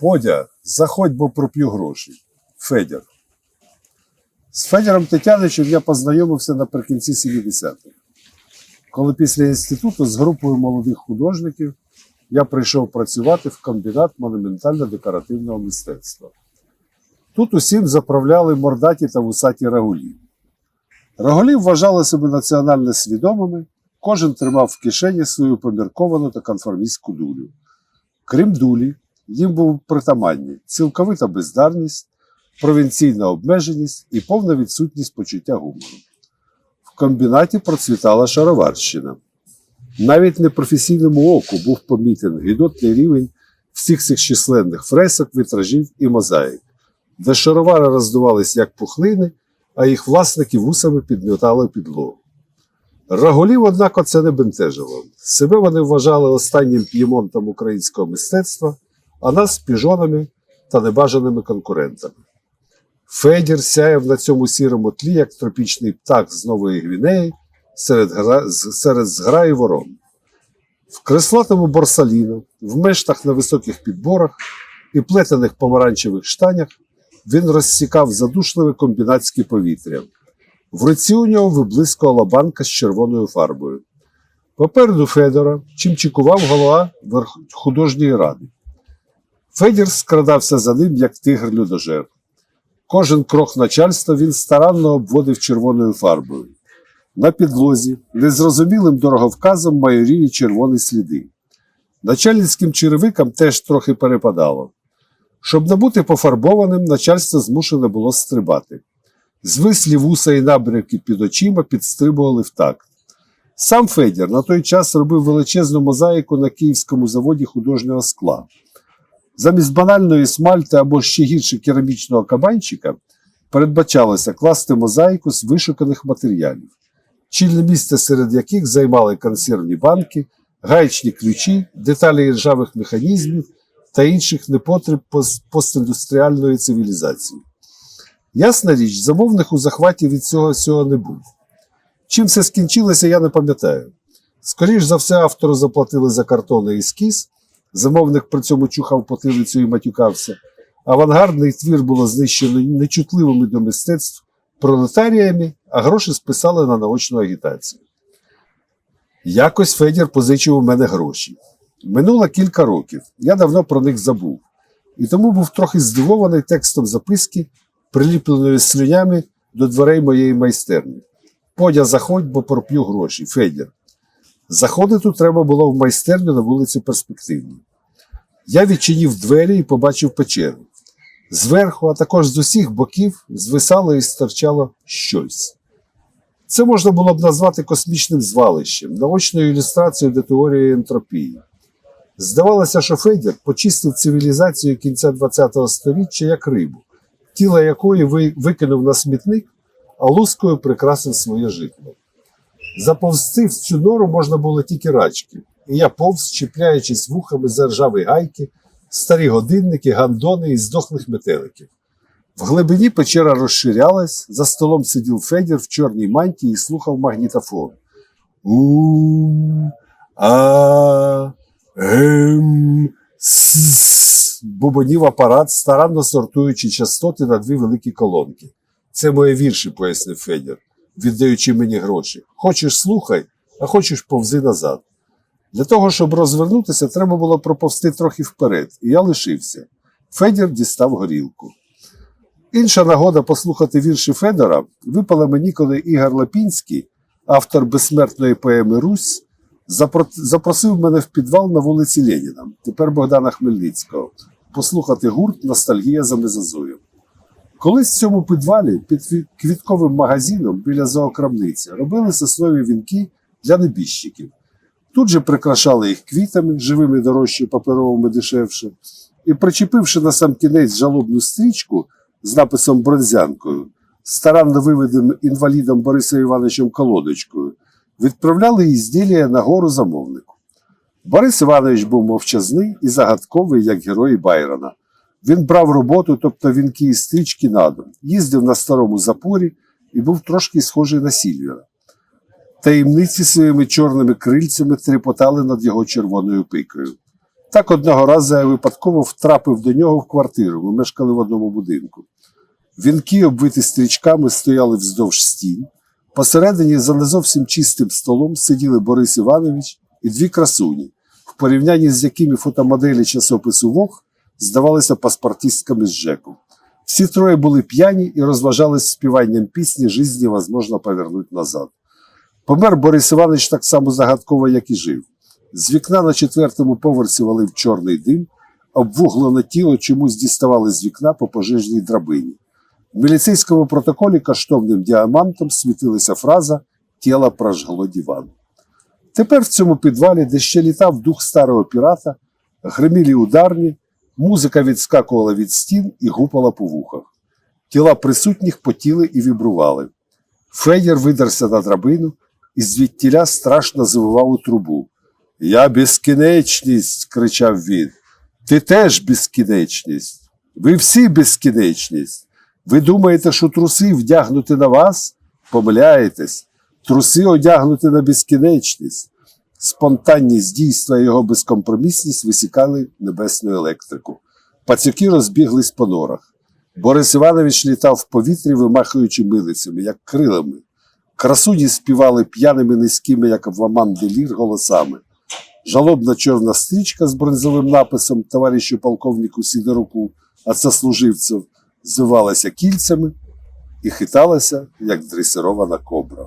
Подя, заходь, бо проп'ю гроші. Федір. З Федіром Тетяничем я познайомився наприкінці 70-х. Коли після інституту з групою молодих художників я прийшов працювати в комбінат монументально-декоративного мистецтва. Тут усім заправляли мордаті та вусаті рагулі. Рагулі вважали себе національно свідомими, кожен тримав в кишені свою помірковану та конформістську дулю. Крім дулі, їм був притаманні цілковита бездарність, провінційна обмеженість і повна відсутність почуття гумору. В комбінаті процвітала шароварщина. Навіть непрофесійному оку був помітен гідотний рівень всіх цих численних фресок, вітражів і мозаїк, де шаровари роздувались як пухлини, а їх власники вусами підмітали підлогу. Раголів, однак, це не бентежило. Себе вони вважали останнім п'ємонтом українського мистецтва, а нас піжонами та небажаними конкурентами. Федір сяяв на цьому сірому тлі, як тропічний птах з Нової Гвінеї серед, серед зграї ворон. В креслатому борсаліно, в мештах на високих підборах і плетених помаранчевих штанях він розсікав задушливе комбінатське повітря. В руці у нього виблискувала банка з червоною фарбою. Попереду Федора чимчикував голова художньої ради. Федір скрадався за ним, як тигр-людожер. Кожен крок начальства він старанно обводив червоною фарбою. На підлозі, незрозумілим дороговказом майоріли червоні сліди. Начальницьким черевикам теж трохи перепадало. Щоб не бути пофарбованим, начальство змушене було стрибати. Звислі вуса і набряки під очима підстрибували в такт. Сам Федір на той час робив величезну мозаїку на київському заводі художнього скла. Замість банальної смальти або ще гірше керамічного кабанчика передбачалося класти мозаїку з вишуканих матеріалів, чільне місце серед яких займали консервні банки, гаячні ключі, деталі ржавих механізмів та інших непотреб пост- постіндустріальної цивілізації. Ясна річ, замовних у захваті від цього всього не був. Чим все скінчилося, я не пам'ятаю. Скоріш за все, автору заплатили за картонний ескіз, замовник при цьому чухав потилицю і матюкався. Авангардний твір було знищено нечутливими до мистецтв пролетаріями, а гроші списали на наочну агітацію. Якось Федір позичив у мене гроші. Минуло кілька років, я давно про них забув, і тому був трохи здивований текстом записки, приліпленої слюнями до дверей моєї майстерні. Подя, заходь, бо проп'ю гроші, Федір. Заходити треба було в майстерню на вулиці Перспективній. Я відчинив двері і побачив печеру. Зверху, а також з усіх боків, звисало і стирчало щось. Це можна було б назвати космічним звалищем, наочною ілюстрацією до теорії ентропії. Здавалося, що Федір почистив цивілізацію кінця ХХ століття як рибу, тіло якої викинув на смітник, а лускою прикрасив своє житло. Заповзти в цю нору можна було тільки рачки, і я повз, чіпляючись вухами за ржаві гайки, старі годинники, гандони і здохлих метеликів. В глибині печера розширялась, за столом сидів Федір в чорній мантії і слухав магнітофон. У а ем бубонів апарат, старанно сортуючи частоти на дві великі колонки. Це мої вірші, пояснив Федір, віддаючи мені гроші. Хочеш слухай, а хочеш повзи назад. Для того, щоб розвернутися, треба було проповзти трохи вперед, і я лишився. Федір дістав горілку. Інша нагода послухати вірші Федора випала мені, коли Ігор Лапінський, автор безсмертної поеми Русь, запросив мене в підвал на вулиці Леніна, тепер Богдана Хмельницького, послухати гурт Ностальгія за Мезозою. Колись в цьому підвалі під квітковим магазином біля зоокрамниці робили соснові вінки для небіжчиків. Тут же прикрашали їх квітами, живими дорожче, паперовими дешевше, і, причепивши на сам кінець жалобну стрічку з написом бронзянкою, старанно виведеним інвалідом Борисом Івановичем Колодочкою, відправляли ізділля на гору замовнику. Борис Іванович був мовчазний і загадковий, як герой Байрона. Він брав роботу, тобто вінки і стрічки на дом, їздив на старому запорі і був трошки схожий на Сільвера. Таємниці своїми чорними крильцями трепотали над його червоною пикою. Так одного разу я випадково втрапив до нього в квартиру. Ми мешкали в одному будинку. Вінки, обвиті стрічками, стояли вздовж стін. Посередині за не зовсім чистим столом сиділи Борис Іванович і дві красуні, в порівнянні з якими фотомоделі часопису Вог здавалися паспортистками з ЖЕКу. Всі троє були п'яні і розважались співанням пісні «Жизнь невозможно повернуть назад. Помер Борис Іванович так само загадково, як і жив. З вікна на четвертому поверсі валив чорний дим, обвуглене тіло чомусь діставали з вікна по пожежній драбині. В міліцейському протоколі коштовним діамантом світилася фраза Тіло прожгло диван. Тепер в цьому підвалі, де ще літав дух старого пірата, гримілі ударні, музика відскакувала від стін і гупала по вухах. Тіла присутніх потіли і вібрували. Федір видерся на драбину і звідтіля страшно завивав у трубу. Я безкінечність, кричав він. Ти теж безкінечність. Ви всі безкінечність. Ви думаєте, що труси вдягнути на вас? Помиляєтесь. Труси одягнути на безкінечність. Спонтанність дійства і його безкомпромісність висікали небесну електрику. Пацюки розбіглись по норах. Борис Іванович літав в повітрі, вимахуючи милицями, як крилами. Красуні співали п'яними низькими, як в Аман Делір, голосами. Жалобна чорна стрічка з бронзовим написом товаришу полковнику Сідоруку, а це служивців, звивалася кільцями і хиталася, як дресирована кобра.